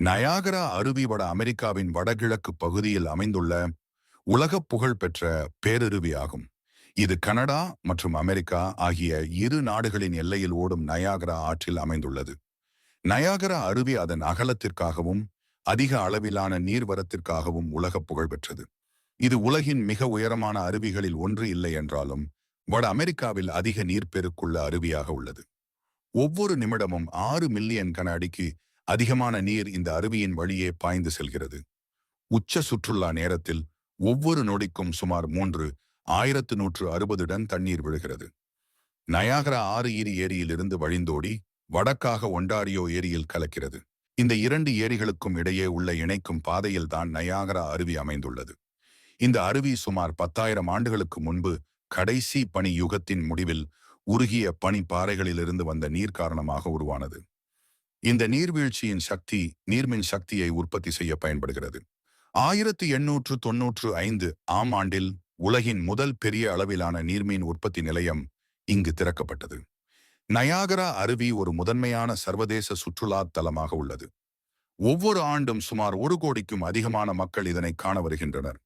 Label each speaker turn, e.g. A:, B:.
A: Niagara அருவி வட அமெரிக்காவின் வடகிழக்கு பகுதியில் அமைந்துள்ள உலகப் புகழ்பெற்ற பேரருவி ஆகும். இது கனடா மற்றும் அமெரிக்கா ஆகிய இரு நாடுகளின் எல்லையில் ஓடும் நயாகரா ஆற்றில் அமைந்துள்ளது. நயாகரா அருவி அதன் அகலத்திற்காகவும் அதிக அளவிலான நீர்வரத்திற்காகவும் உலகப் புகழ்பெற்றது. இது உலகின் மிக உயரமான அருவிகளில் ஒன்று இல்லை என்றாலும் வட அமெரிக்காவில் அதிக நீர்ப்பெருக்குள்ள அருவியாக உள்ளது. ஒவ்வொரு நிமிடமும் ஆறு மில்லியன் கன அடிக்கு அதிகமான நீர் இந்த அருவியின் வழியே பாய்ந்து செல்கிறது. உச்ச சுற்றுலா நேரத்தில் ஒவ்வொரு நொடிக்கும் சுமார் மூன்று ஆயிரத்து நூற்று அறுபதுடன் தண்ணீர் விழுகிறது. நயாகரா ஆறு ஈரி ஏரியிலிருந்து வழிந்தோடி வடக்காக ஒண்டாரியோ ஏரியில் கலக்கிறது. இந்த இரண்டு ஏரிகளுக்கும் இடையே உள்ள இணைக்கும் பாதையில்தான் நயாகரா அருவி அமைந்துள்ளது. இந்த அருவி சுமார் பத்தாயிரம் ஆண்டுகளுக்கு முன்பு கடைசி பனி யுகத்தின் முடிவில் உருகிய பனி பாறைகளிலிருந்து வந்த நீர் காரணமாக உருவானது. இந்த நீர்வீழ்ச்சியின் சக்தி நீர்மின் சக்தியை உற்பத்தி செய்ய பயன்படுகிறது. ஆயிரத்தி எண்ணூற்று தொன்னூற்று ஐந்து ஆம் ஆண்டில் உலகின் முதல் பெரிய அளவிலான நீர்மீன் உற்பத்தி நிலையம் இங்கு திறக்கப்பட்டது. நயாகரா அருவி ஒரு முதன்மையான சர்வதேச சுற்றுலா தலமாக உள்ளது. ஒவ்வொரு ஆண்டும் சுமார் ஒரு கோடிக்கும் அதிகமான மக்கள் இதனை காண வருகின்றனர்.